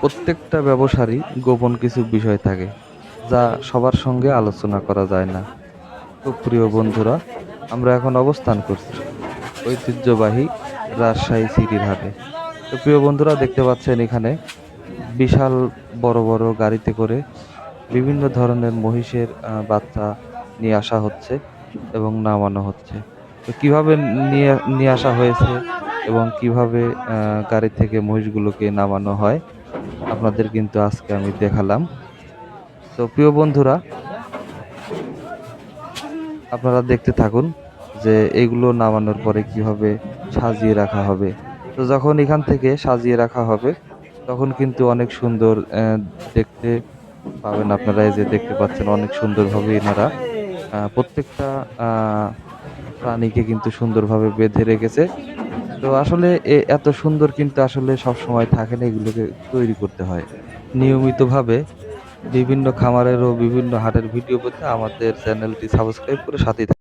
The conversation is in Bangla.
প্রত্যেকটা ব্যবসারই গোপন কিছু বিষয় থাকে, যা সবার সঙ্গে আলোচনা করা যায় না। তো প্রিয় বন্ধুরা, আমরা এখন অবস্থান করছি ঐতিহ্যবাহী রাজশাহী সিটির হাটে। তো প্রিয় বন্ধুরা, দেখতে পাচ্ছেন এখানে বিশাল বড় বড় গাড়িতে করে বিভিন্ন ধরনের মহিষের বাচ্চা নিয়ে আসা হচ্ছে এবং নামানো হচ্ছে। তো কীভাবে নিয়ে নিয়ে আসা হয়েছে এবং কীভাবে গাড়ি থেকে মহিষগুলোকে নামানো হয় আপনাদের কিন্তু আজকে আমি দেখালাম। তো প্রিয় বন্ধুরা, আপনারা দেখতে থাকুন যে এগুলো নামানোর পরে কীভাবে সাজিয়ে রাখা হবে। তো যখন এখান থেকে সাজিয়ে রাখা হবে, তখন কিন্তু অনেক সুন্দর দেখতে পাবেন আপনারা। এই যে দেখতে পাচ্ছেন অনেক সুন্দরভাবে এনারা প্রত্যেকটা প্রাণীকে কিন্তু সুন্দরভাবে বেঁধে রেখেছে। তো আসলে এত সুন্দর কিন্তু আসলে সব সময় থাকে না, এগুলোকে তৈরি করতে হয়। নিয়মিতভাবে বিভিন্ন খামারের ও বিভিন্ন হাটের ভিডিও পেতে আমাদের চ্যানেলটি সাবস্ক্রাইব করে সাথে